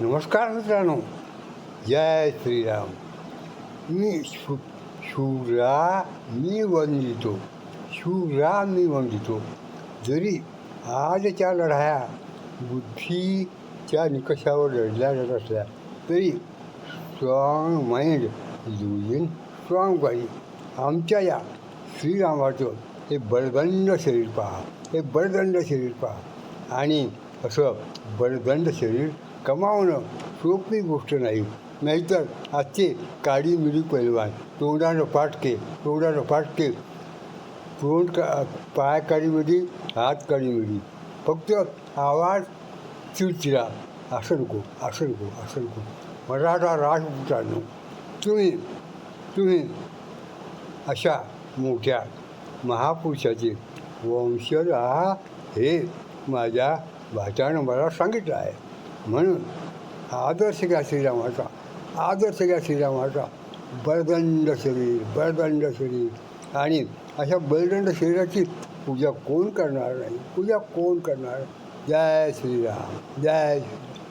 नमस्कार मित्रांनो. जय श्रीराम. मी शू शूरा मी वंदितो शूरा मी वंदितो जरी आजच्या लढाया बुद्धीच्या निकषावर लढल्या जात असल्या तरी strong mind in strong body आमच्या या श्रीरामाचं हे बळदंड शरीर पहा. हे बळदंड शरीर पहा. आणि असं बळदंड शरीर कमावणं सोपी गोष्ट नाही. नाहीतर आजचे काडी मिडी पैलवान तोंडानं फाटके तोंडानं फाटके तोंड का पाय काडी मिडी हात काडी मिडी फक्त आवाज चिडचिडा असं नको असं नको असं नको. मराठा राजपुतांनो तुम्ही तुम्ही अशा मोठ्या महापुरुषाचे वंशज आहा हे माझ्या भाच्यानं मला सांगितलं आहे. म्हणून आदर्श घ्या श्रीरामाचा आदर्श घ्या श्रीरामाचा. बळदंड शरीर बळदंड शरीर. आणि अशा बळदंड शरीराची पूजा कोण करणार नाही? पूजा कोण करणार? जय श्रीराम जय श्रीराम.